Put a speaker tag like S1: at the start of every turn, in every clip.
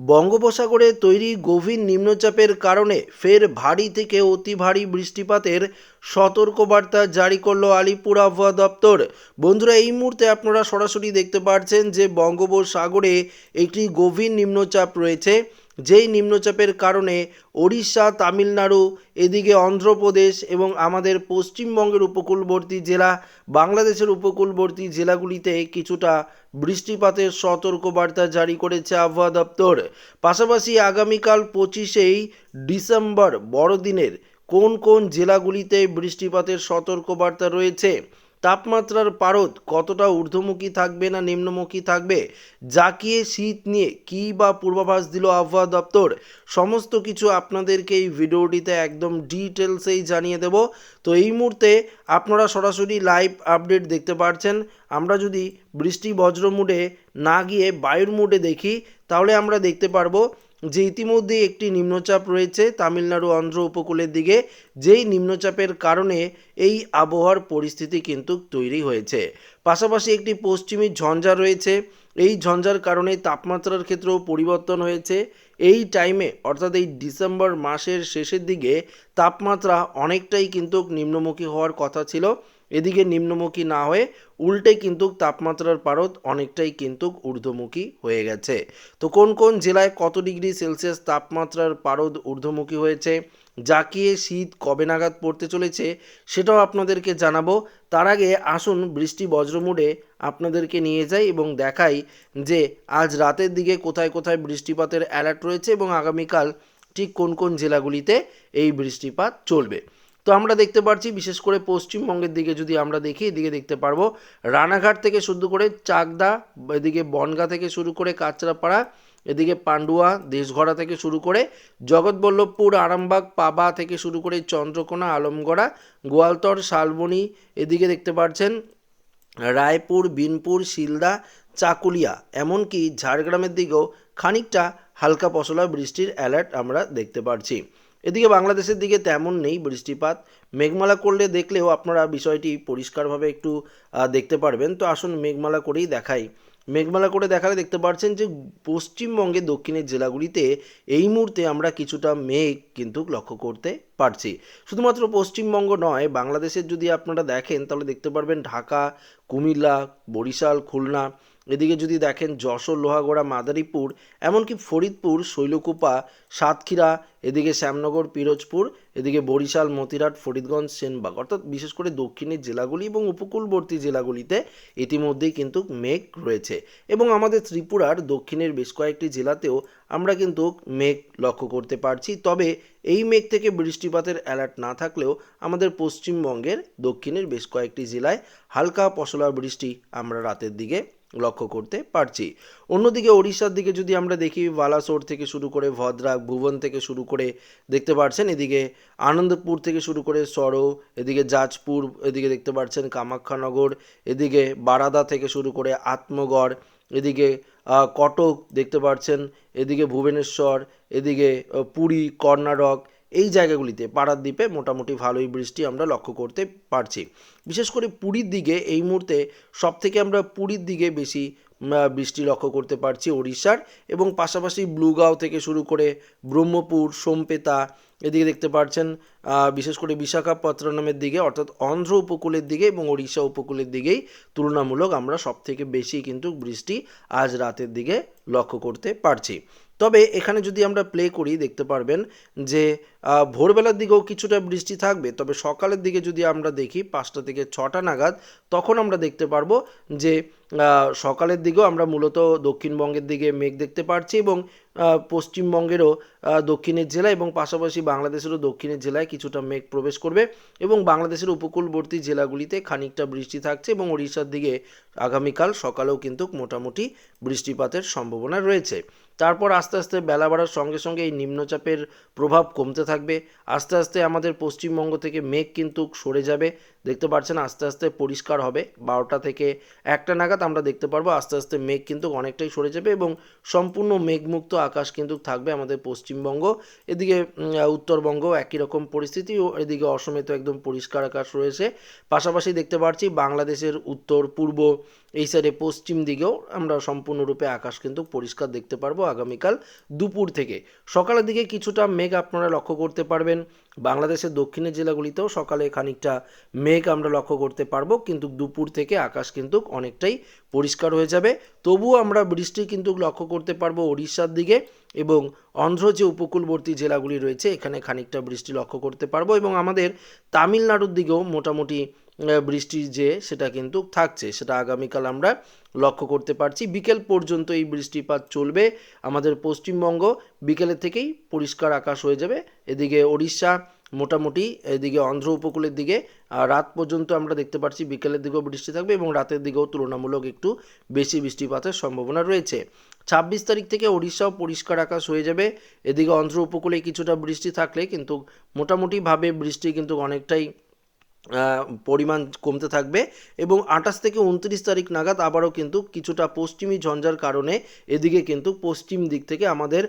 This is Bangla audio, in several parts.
S1: বঙ্গোপসাগরে তৈরি গভীর নিম্নচাপের কারণে ফের ভারী থেকে অতি ভারী বৃষ্টিপাতের সতর্কবার্তা জারি করল আলিপুর আবহাওয়া দপ্তর। বন্ধুরা, এই মুহূর্তে আপনারা সরাসরি দেখতে পাচ্ছেন যে বঙ্গোপসাগরে একটি গভীর নিম্নচাপ রয়েছে। যেই নিম্নচাপের কারণে ওড়িশা, তামিলনাড়ু, এদিকে অন্ধ্রপ্রদেশ এবং আমাদের পশ্চিমবঙ্গের উপকূলবর্তী জেলা, বাংলাদেশের উপকূলবর্তী জেলাগুলিতে কিছুটা বৃষ্টিপাতের সতর্কবার্তা জারি করেছে আবহাওয়া দপ্তর। পাশাপাশি আগামীকাল পঁচিশেই ডিসেম্বর বড়দিনের কোন কোন জেলাগুলিতে বৃষ্টিপাতের সতর্কবার্তা রয়েছে? তাপমাত্রার পারদ কতটা ঊর্ধ্বমুখী থাকবে না নিম্নমুখী থাকবে, জাকিয়ে শীত নিয়ে কী বা পূর্বাভাস দিল আবহাওয়া দপ্তর, সমস্ত কিছু আপনাদেরকে এই ভিডিওটিতে একদম ডিটেলসেই জানিয়ে দেব। তো এই মুহূর্তে আপনারা সরাসরি লাইভ আপডেট দেখতে পাচ্ছেন আমরা যদি বৃষ্টি বজ্র মুডে না গিয়ে বায়ুর মুডে দেখি, তাহলে আমরা দেখতে পারব যে ইতিমধ্যে একটি নিম্নচাপ রয়েছে তামিলনাড়ু অন্ধ্র উপকূলের দিকে, যেই নিম্নচাপের কারণে এই আবহাওয়ার পরিস্থিতি কিন্তু তৈরি হয়েছে। পাশাপাশি একটি পশ্চিমী ঝঞ্ঝা রয়েছে, এই ঝঞ্ঝার কারণে তাপমাত্রার ক্ষেত্রেও পরিবর্তন হয়েছে। এই টাইমে, অর্থাৎ এই ডিসেম্বর মাসের শেষের দিকে, তাপমাত্রা অনেকটাই কিন্তু নিম্নমুখী হওয়ার কথা ছিল। এদিকে নিম্নমুখী না হয়ে উল্টে কিন্তু তাপমাত্রার পারদ অনেকটাই কিন্তু ঊর্ধ্বমুখী হয়ে গেছে। তো কোন কোন জেলায় কত ডিগ্রি সেলসিয়াস তাপমাত্রার পারদ ঊর্ধ্বমুখী হয়েছে? জাকিয়ে শীত কবে নাগাদ পড়তে চলেছে সেটাও আপনাদেরকে জানাব। তার আগে আসুন বৃষ্টি বজ্রমুডে আপনাদেরকে নিয়ে যাই এবং দেখাই যে আজ রাতের দিকে কোথায় কোথায় বৃষ্টিপাতের অ্যালার্ট রয়েছে এবং আগামীকাল ঠিক কোন কোন জেলাগুলিতে এই বৃষ্টিপাত চলবে। তো আমরা দেখতে পাচ্ছি বিশেষ করে পশ্চিমবঙ্গের দিকে যদি আমরা দেখি, এদিকে দেখতে পারব, রানাঘাট থেকে শুরু করে চাকদা, এদিকে বনগা থেকে শুরু করে কাঁচরাপাড়া, এদিকে পান্ডুয়া দেশঘরা থেকে শুরু করে জগৎবল্লভপুর, আরামবাগ, পাবা থেকে শুরু করে চন্দ্রকোনা, আলমগড়া, গোয়ালতর, শালবনি, এদিকে দেখতে পাচ্ছেন রায়পুর, বিনপুর, শিলদা, চাকুলিয়া। এমনকি ঝাড়গ্রামের দিকেও খানিকটা হালকা পশলা বৃষ্টির অ্যালার্ট আমরা দেখতে পাচ্ছি এদিকে বাংলাদেশের দিকে তেমন নেই বৃষ্টিপাত। মেঘমালা করলে দেখলেও আপনারা বিষয়টি পরিষ্কারভাবে একটু দেখতে পারবেন। তো আসুন মেঘমালা করেই দেখাই। মেঘমালা করে দেখালে দেখতে পাচ্ছেন যে পশ্চিমবঙ্গে দক্ষিণের জেলাগুলিতে এই মুহূর্তে আমরা কিছুটা মেঘ কিন্তু লক্ষ্য করতে পারছি। শুধুমাত্র পশ্চিমবঙ্গ নয়, বাংলাদেশের যদি আপনারা দেখেন তাহলে দেখতে পারবেন ঢাকা, কুমিল্লা, বরিশাল, খুলনা এদিকে যদি দেখেন যশোর, লোহাগড়া, মাদারীপুর, এমনকি ফরিদপুর, শৈলকুপা, সাতক্ষীরা, এদিকে শ্যামনগর, পিরোজপুর, এদিকে বরিশাল, মতিরাট, ফরিদগঞ্জ, সেনবাগ। অর্থাৎ বিশেষ করে দক্ষিণের জেলাগুলি এবং উপকূলবর্তী জেলাগুলিতে ইতিমধ্যেই কিন্তু মেঘ রয়েছে। এবং আমাদের ত্রিপুরার দক্ষিণের বেশ কয়েকটি জেলাতেও আমরা কিন্তু মেঘ লক্ষ্য করতে পারছি। তবে এই মেঘ থেকে বৃষ্টিপাতের অ্যালার্ট না থাকলেও আমাদের পশ্চিমবঙ্গের দক্ষিণের বেশ কয়েকটি জেলায় হালকা পশলা বৃষ্টি আমরা রাতের দিকে লক্ষ্য করতে পারছি। অন্যদিকে ওড়িশার দিকে যদি আমরা দেখি, বালাসোর থেকে শুরু করে ভদ্রাক, ভুবন থেকে শুরু করে দেখতে পাচ্ছেন এদিকে আনন্দপুর থেকে শুরু করে সরো, এদিকে জাজপুর এদিকে দেখতে পাচ্ছেন কামাখ্যানগর, এদিকে বারাদা থেকে শুরু করে আত্মগড়, এদিকে কটক দেখতে পাচ্ছেন এদিকে ভুবনেশ্বর, এদিকে পুরী, কর্ণাটক এই জায়গাগুলিতে পাড়াদ্বীপে মোটামুটি ভালোই বৃষ্টি আমরা লক্ষ্য করতে পারছি। বিশেষ করে পুরীর দিকে এই মুহূর্তে সব থেকে আমরা পুরীর দিকে বেশি বৃষ্টি লক্ষ্য করতে পারছি ওড়িশার এবং পাশাপাশি ব্লুগাঁও থেকে শুরু করে ব্রহ্মপুর, সোমপেতা এদিকে দেখতে পাচ্ছেন বিশেষ করে বিশাখাপত্তনমের দিকে অর্থাৎ অন্ধ্র উপকূলের দিকে এবং ওড়িশা উপকূলের দিকেই তুলনামূলক আমরা সব থেকে বেশি কিন্তু বৃষ্টি আজ রাতের দিকে লক্ষ্য করতে পারছি। তবে এখানে যদি আমরা প্লে করি, দেখতে পারবেন যে ভোরবেলার দিকেও কিছুটা বৃষ্টি থাকবে, তবে সকালের দিকে যদি আমরা দেখি পাঁচটা থেকে ছটা নাগাদ, তখন আমরা দেখতে পারব যে সকালের দিকেও আমরা মূলত দক্ষিণবঙ্গের দিকে মেঘ দেখতে পারছি এবং পশ্চিমবঙ্গেরও দক্ষিণের জেলা এবং পাশাপাশি বাংলাদেশেরও দক্ষিণের জেলায় কিছুটা মেঘ প্রবেশ করবে এবং বাংলাদেশের উপকূলবর্তী জেলাগুলিতে খানিকটা বৃষ্টি থাকছে এবং ওড়িশার দিকে আগামীকাল সকালেও কিন্তু মোটামুটি বৃষ্টিপাতের সম্ভাবনা রয়েছে। তারপর আস্তে আস্তে বেলা বাড়ার সঙ্গে সঙ্গে এই নিম্নচাপের প্রভাব কমতে থাকবে। আস্তে আস্তে আমাদের পশ্চিমবঙ্গ থেকে মেঘ কিন্তু সরে যাবে। দেখতে পাচ্ছেন আস্তে আস্তে পরিষ্কার হবে। বারোটা থেকে একটা নাগাদ আমরা দেখতে পারব আস্তে আস্তে মেঘ কিন্তু অনেকটাই সরে যাবে এবং সম্পূর্ণ মেঘমুক্ত আকাশ কিন্তু থাকবে আমাদের পশ্চিমবঙ্গ। এদিকে উত্তরবঙ্গ একই রকম পরিস্থিতি ও এদিকে অসমে তো একদম পরিষ্কার আকাশ রয়েছে। পাশাপাশি দেখতে পাচ্ছি বাংলাদেশের উত্তর পূর্ব এই সাইডে পশ্চিম দিকেও আমরা সম্পূর্ণরূপে আকাশ কিন্তু পরিষ্কার দেখতে পারব। আগামীকাল দুপুর থেকে। সকালের দিকে কিছুটা মেঘ আপনারা লক্ষ্য করতে পারবেন। বাংলাদেশের দক্ষিণের জেলাগুলিতেও সকালে খানিকটা মেঘ আমরা লক্ষ্য করতে পারব, কিন্তু দুপুর থেকে আকাশ কিন্তু অনেকটাই পরিষ্কার হয়ে যাবে। তবুও আমরা বৃষ্টি কিন্তু লক্ষ্য করতে পারব ওড়িশার দিকে এবং অন্ধ্র যে উপকূলবর্তী জেলাগুলি রয়েছে, এখানে খানিকটা বৃষ্টি লক্ষ্য করতে পারব এবং আমাদের তামিলনাড়ুর দিকেও মোটামুটি আহ, বৃষ্টি যে সেটা কিন্তু থাকছে। সেটা আগামীকাল আমরা লক্ষ্য করতে পারছি। বিকেল পর্যন্ত এই বৃষ্টিপাত চলবে আমাদের পশ্চিমবঙ্গ। বিকেলের থেকেই পরিষ্কার আকাশ হয়ে যাবে। এদিকে ওড়িশা মোটামুটি এদিকে অন্ধ্র উপকূলের দিকে আর রাত পর্যন্ত আমরা দেখতে পাচ্ছি বিকেলের দিকেও বৃষ্টি থাকবে এবং রাতের দিকেও তুলনামূলক একটু বেশি বৃষ্টিপাতের সম্ভাবনা রয়েছে। ছাব্বিশ তারিখ থেকে ওড়িশাও পরিষ্কার আকাশ হয়ে যাবে। এদিকে অন্ধ্র উপকূলে কিছুটা বৃষ্টি থাকলে কিন্তু মোটামুটিভাবে বৃষ্টি কিন্তু অনেকটাই পরিমাণ কমতে থাকবে এবং আঠাশ থেকে উনত্রিশ তারিখ নাগাদ আবারও কিন্তু কিছুটা পশ্চিমী ঝঞ্ঝার কারণে এদিকে কিন্তু পশ্চিম দিক থেকে আমাদের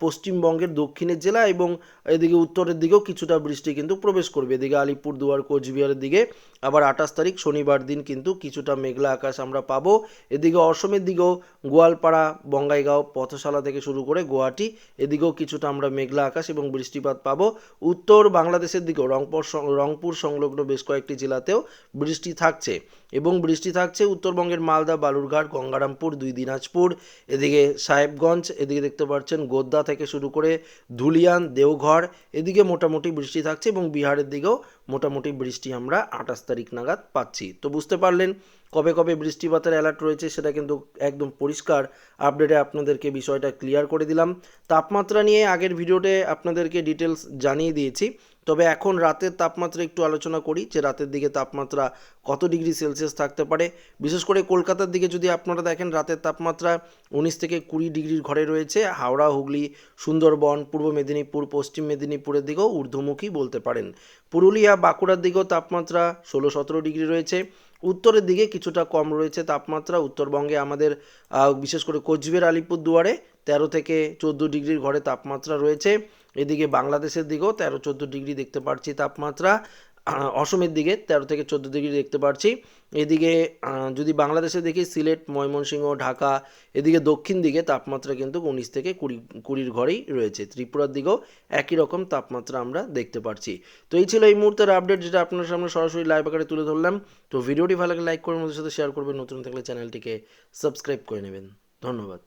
S1: পশ্চিমবঙ্গের দক্ষিণের জেলা এবং এদিকে উত্তরের দিকেও কিছুটা বৃষ্টি কিন্তু প্রবেশ করবে। এদিকে আলিপুরদুয়ার কোচবিহারের দিকে আবার আঠাশ তারিখ শনিবার দিন কিন্তু কিছুটা মেঘলা আকাশ আমরা পাবো। এদিকে অসমের দিকেও গোয়ালপাড়া, বঙ্গাইগাঁও, পথশালা থেকে শুরু করে গুয়াহাটি এদিকেও কিছুটা আমরা মেঘলা আকাশ এবং বৃষ্টিপাত পাবো। উত্তর বাংলাদেশের দিকেও রংপুর রংপুর সংলগ্ন বেশ কয়েকটি জেলাতেও বৃষ্টি থাকছে। এবং বৃষ্টি থাকছে উত্তরবঙ্গের মালদা, বালুরঘাট, গঙ্গারামপুর, দুই দিনাজপুর, এদিকে সাহেবগঞ্জ, এদিকে দেখতে পাচ্ছেন গোদ্দা থেকে শুরু করে ধুলিয়ান, দেওঘর, এদিকে মোটামুটি বৃষ্টি থাকছে এবং বিহারের দিকেও মোটামুটি বৃষ্টি আমরা আঠাশ তারিখ নাগাদ পাচ্ছি। তো বুঝতে পারলেন কবে কবে বৃষ্টিপাতের অ্যালার্ট রয়েছে সেটা কিন্তু একদম পরিষ্কার আপডেটে আপনাদেরকে বিষয়টা ক্লিয়ার করে দিলাম। তাপমাত্রা নিয়ে আগের ভিডিওতে আপনাদেরকে ডিটেলস জানিয়ে দিয়েছি। তবে এখন রাতের তাপমাত্রা একটু আলোচনা করি যে রাতের দিকে তাপমাত্রা কত ডিগ্রি সেলসিয়াস থাকতে পারে। বিশেষ করে কলকাতার দিকে যদি আপনারা দেখেন, রাতের তাপমাত্রা উনিশ থেকে কুড়ি ডিগ্রির ঘরে রয়েছে। হাওড়া, হুগলি, সুন্দরবন, পূর্ব মেদিনীপুর, পশ্চিম মেদিনীপুরের দিকেও ঊর্ধ্বমুখী বলতে পারেন। পুরুলিয়া, বাঁকুড়ার দিকেও তাপমাত্রা ষোলো সতেরো ডিগ্রি রয়েছে। উত্তরের দিকে কিছুটা কম রয়েছে তাপমাত্রা। উত্তরবঙ্গে আমাদের বিশেষ করে কোচবিহার আলিপুর দুয়ারে তেরো থেকে চোদ্দ ডিগ্রির ঘরে তাপমাত্রা রয়েছে। এদিকে বাংলাদেশের দিকেও তেরো চোদ্দ ডিগ্রি দেখতে পাচ্ছি তাপমাত্রা। অসমের দিকে তেরো থেকে চোদ্দ ডিগ্রি দেখতে পাচ্ছি এদিকে যদি বাংলাদেশে দেখি, সিলেট, ময়মনসিংহ, ঢাকা, এদিকে দক্ষিণ দিকে তাপমাত্রা কিন্তু উনিশ থেকে কুড়ি, কুড়ির ঘরেই রয়েছে। ত্রিপুরার দিকেও একই রকম তাপমাত্রা আমরা দেখতে পাচ্ছি তো এই ছিল এই মুহূর্তের আপডেট যেটা আপনার সামনে সরাসরি লাইভ আকারে তুলে ধরলাম। তো ভিডিওটি ভালো লাগলে লাইক করে আমাদের সাথে শেয়ার করবেন। নতুন থাকলে চ্যানেলটিকে সাবস্ক্রাইব করে নেবেন। ধন্যবাদ।